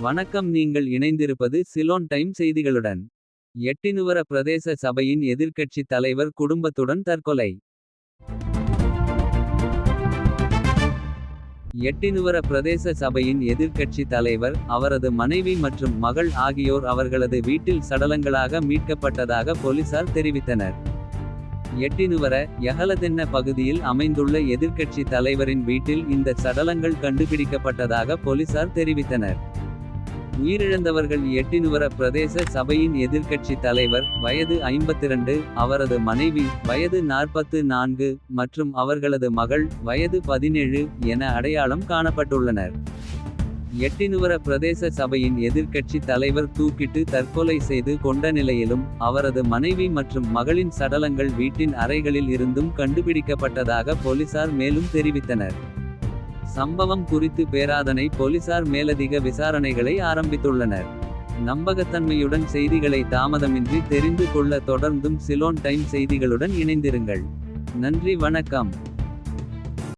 வணக்கம் நீங்கள் இணைந்திருப்பது சிலோன் டைம் செய்திகளுடன். எட்டினுவர பிரதேச சபையின் எதிர்க்கட்சித் தலைவர் குடும்பத்துடன் தற்கொலை. எட்டினுவர பிரதேச சபையின் எதிர்க்கட்சி தலைவர். அவரது மனைவி மற்றும் மகள் ஆகியோர் அவர்களது வீட்டில் சடலங்களாக மீட்கப்பட்டதாக போலீசார் தெரிவித்தனர். எட்டினுவர யகலதென்ன பகுதியில் அமைந்துள்ள எதிர்க்கட்சி தலைவரின் வீட்டில் இந்த சடலங்கள் கண்டுபிடிக்கப்பட்டதாக போலீசார் தெரிவித்தனர். உயிரிழந்தவர்கள் எட்டினுவர பிரதேச சபையின் எதிர்க்கட்சி தலைவர். வயது 52 அவரது மனைவி வயது 44 மற்றும் அவர்களது மகள் வயது 17 என அடையாளம் காணப்பட்டுள்ளனர். எட்டினுவர பிரதேச சபையின் எதிர்க்கட்சி தலைவர் தூக்கிட்டு தற்கொலை செய்து கொண்ட நிலையிலும். அவரது மனைவி மற்றும் மகளின் சடலங்கள் வீட்டின் அறைகளில் இருந்தும் கண்டுபிடிக்கப்பட்டதாக போலீசார் மேலும் தெரிவித்தனர். சம்பவம் குறித்து பேராதனை போலீசார் மேலதிக விசாரணைகளை ஆரம்பித்துள்ளனர். நம்பகத்தன்மையுடன் செய்திகளை தாமதமின்றி தெரிந்து கொள்ள தொடர்ந்தும் சிலோன் டைம் செய்திகளுடன் இணைந்திருங்கள். நன்றி வணக்கம்.